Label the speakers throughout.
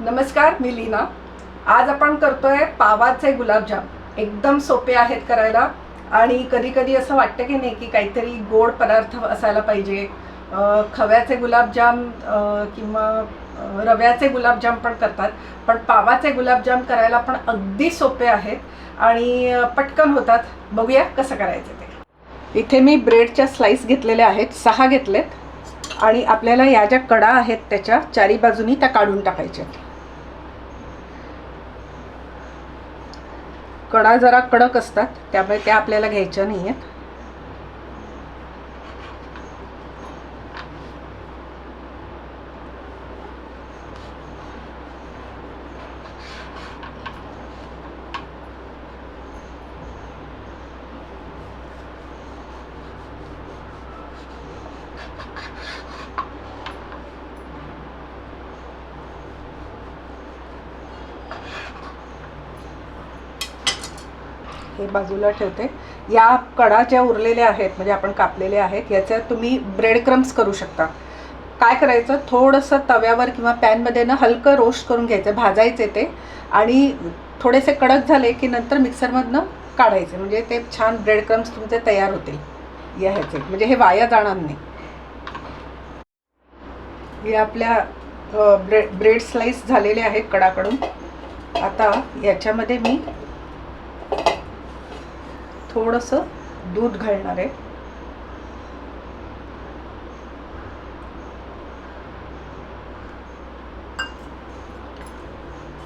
Speaker 1: नमस्कार मी लीना. आज आपण करतोय पावाचे गुलाबजाम. एकदम सोपे आहेत करायला आणि कधी कधी असं वाटतं की नाही की काहीतरी गोड पदार्थ असायला पाहिजे. खव्याचे गुलाबजाम किंवा रव्याचे गुलाबजाम पण करतात. पण पावाचे गुलाबजाम करायला पण अगदी सोपे आहेत आणि पटकन होतात. बघूया कसं करायचं ते. इथे मी ब्रेडच्या स्लाईस घेतलेल्या आहेत सहा घेतलेत. आणि आपल्याला या ज्या कडा आहेत त्याच्या चारी बाजूनी त्या काढून टाकायच्या. कडा जरा कडक असतात त्यामुळे त्या आपल्याला घ्यायच्या नाही आहेत हे बाजूला ठेवते. या कडा ज्या उरलेल्या आहेत म्हणजे आपण कापलेल्या आहेत याच्या तुम्ही ब्रेड क्रम्स करू शकता. काय करायचं? थोडंसं तव्यावर किंवा पॅनमध्ये ना हलकं रोस्ट करून घ्यायचं भाजायचे ते. आणि थोडेसे कडक झाले की नंतर मिक्सरमधनं काढायचे. म्हणजे ते छान ब्रेड क्रम्स तुमचे तयार होतील. या ह्याचे. म्हणजे हे वाया जाणार नाही. हे आपल्या ब्रेड ब्रेड स्लाईस झालेले आहेत कडाकडून. आता याच्यामध्ये मी थोडंसं दूध घालणार आहे.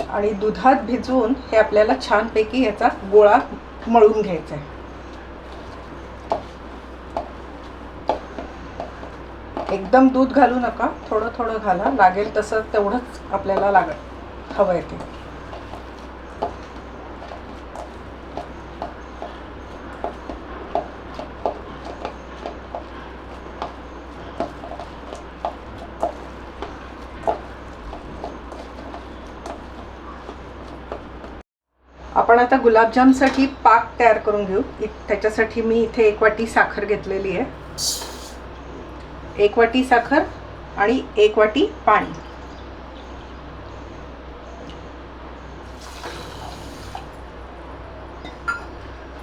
Speaker 1: आणि दुधात भिजवून हे आपल्याला छानपैकी याचा गोळा मळून घ्यायचा आहे. एकदम दूध घालू नका थोडं थोडं घाला लागेल तसं तेवढंच आपल्याला लागत हवं आहे ते. आपण आता गुलाबजामसाठी पाक तयार करून घेऊ. त्याच्यासाठी मी इथे एक वाटी साखर घेतलेली आहे. एक वाटी साखर आणि एक वाटी पाणी.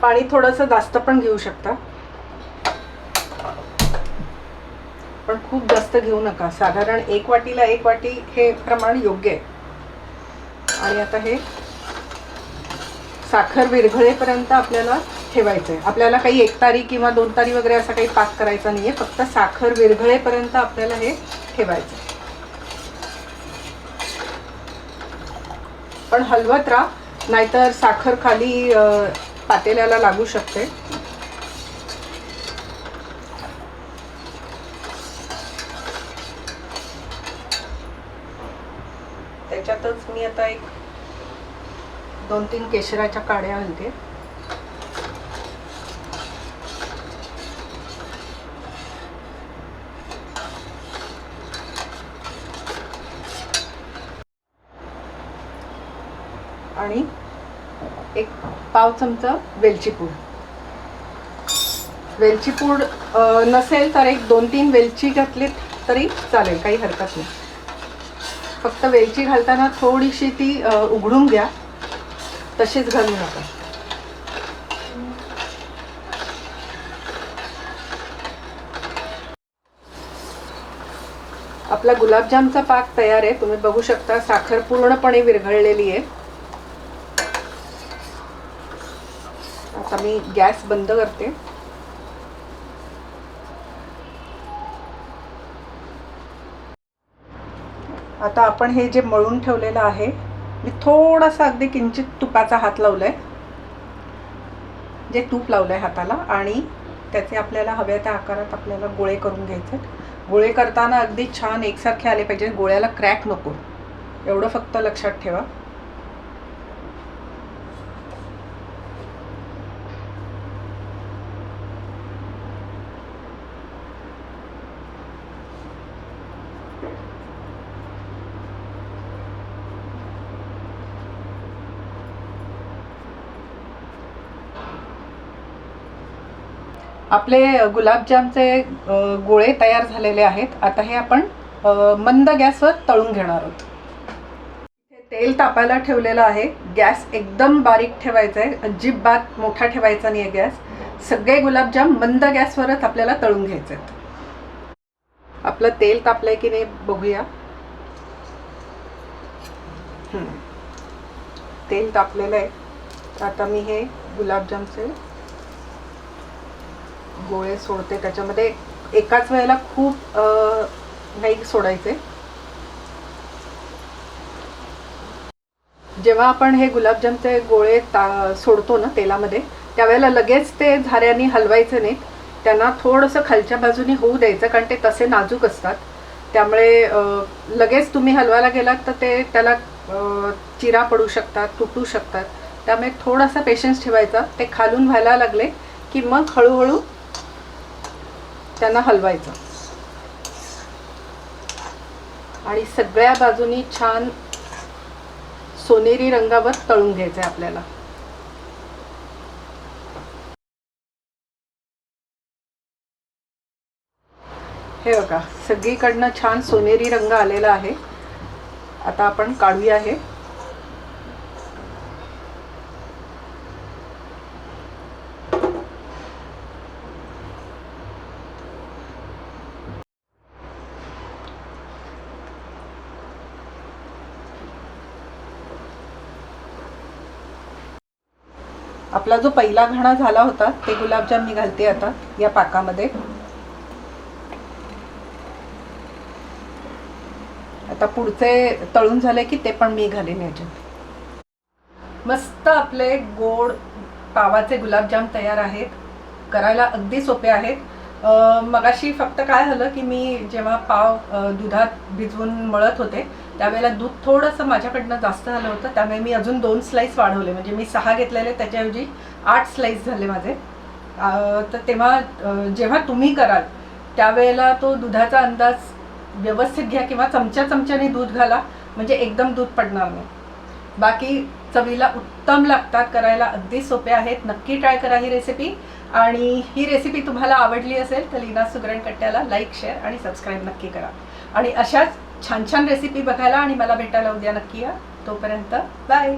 Speaker 1: पाणी थोडंसं जास्त पण घेऊ शकता. पण खूप जास्त घेऊ नका. साधारण एक वाटीला एक वाटी हे प्रमाण योग्य आहे. आणि आता हे साखर विरघळेपर्यंत आपल्याला ठेवायचं आहे आपल्याला काही एक तारी किंवा दोन तारी वगैरे असा काही पाक करायचा नाही आहे फक्त साखर विरघळेपर्यंत आपल्याला हे ठेवायचं आहे. पण हलवत राहा. नाहीतर साखर खाली पातेल्याला लागू शकते. त्याच्यातच मी आता एक दोन तीन केशराच्या काड्या आणते. आणि एक पाव चमचा वेलची पूड. वेलची पूड नसेल तर एक दोन तीन वेलची घातलीत तरी चालेल काही हरकत नाही. फक्त वेलची घालताना थोडीशी ती उघडून घ्या. तशीच घालू नका. आपला गुलाबजामचा पाक तयार आहे. तुम्ही बघू शकता साखर पूर्णपणे विरघळलेली आहे. आता मी गॅस बंद करते. आता आपण हे जे मळून ठेवलेलं आहे मी थोडासा अगदी किंचित तुपाचा हात लावला आहे जे तूप लावलं आहे हाताला आणि त्याचे आपल्याला हव्या त्या आकारात आपल्याला गोळे करून घ्यायचे गोळे करताना अगदी छान एकसारखे आले पाहिजे. गोळ्याला क्रॅक नको. एवढं फक्त लक्षात ठेवा. आपले गुलाबजामचे गोळे तयार झालेले आहेत. आता हे आपण मंद गॅसवर तळून घेणार आहोत. तेल तापायला ठेवलेलं आहे. गॅस एकदम बारीक ठेवायचा आहे. अजिबात मोठा ठेवायचा नाही आहे गॅस. सगळे गुलाबजाम मंद गॅसवरच आपल्याला तळून घ्यायचे आहेत. आपलं तेल तापलंय की नाही बघूया. तेल तापलेलं आहे. आता मी हे गुलाबजामचे गोळे सोडते त्याच्यामध्ये एकाच वेळेला खूप नाही सोडायचे. जेव्हा आपण हे गुलाबजामचे गोळे ता सोडतो ना तेलामध्ये त्यावेळेला लगेच ते झाऱ्याने हलवायचे नाहीत. त्यांना थोडंसं खालच्या बाजूने होऊ द्यायचं कारण ते तसे नाजूक असतात. त्यामुळे लगेच तुम्ही हलवायला गेलात तर ते त्याला चिरा पडू शकतात तुटू शकतात. त्यामुळे थोडासा पेशन्स ठेवायचा. ते खालून व्हायला लागले की मग हळूहळू त्यांना हलवायचं. आणि सगळ्या बाजूनी छान सोनेरी रंगावर तळून घ्यायचं आहे आपल्याला. हे बघा सगळीकडनं छान सोनेरी रंग आलेला आहे. आता आपण काढूया हे. आपला जो पहिला घणा झाला होता ते गुलाबजाम मी घालते आता या पाकामध्ये. आता पुढचे तळून झाले की ते पण मी घालेन याच्यात. मस्त आपले गोड पावाचे गुलाबजाम तयार आहेत. करायला अगदी सोपे आहेत. मगाशी फक्त काय झालं की मी जेव्हा पाव दुधात भिजवून मळत होते त्यावेळेला दूध थोडंसं माझ्याकडनं जास्त झालं होतं. त्यामुळे मी अजून दोन स्लाईस वाढवले. म्हणजे मी सहा घेतलेले त्याच्याऐवजी आठ स्लाईस झाले माझे. तर तेव्हा जेव्हा तुम्ही कराल त्यावेळेला तो दुधाचा अंदाज व्यवस्थित घ्या किंवा चमच्या चमच्याने दूध घाला. म्हणजे एकदम दूध पडणार नाही. बाकी चवीला उत्तम लागतात करायला अगदी सोपे आहेत. नक्की ट्राय करा ही रेसिपी आणि ही रेसिपी तुम्हाला आवडली असेल तर लीना सुगरण कट्ट्याला लाईक शेअर आणि सबस्क्राईब नक्की करा. आणि अशाच छान छान रेसिपी बघायला आणि मला भेटायला उद्या नक्की या. तोपर्यंत बाय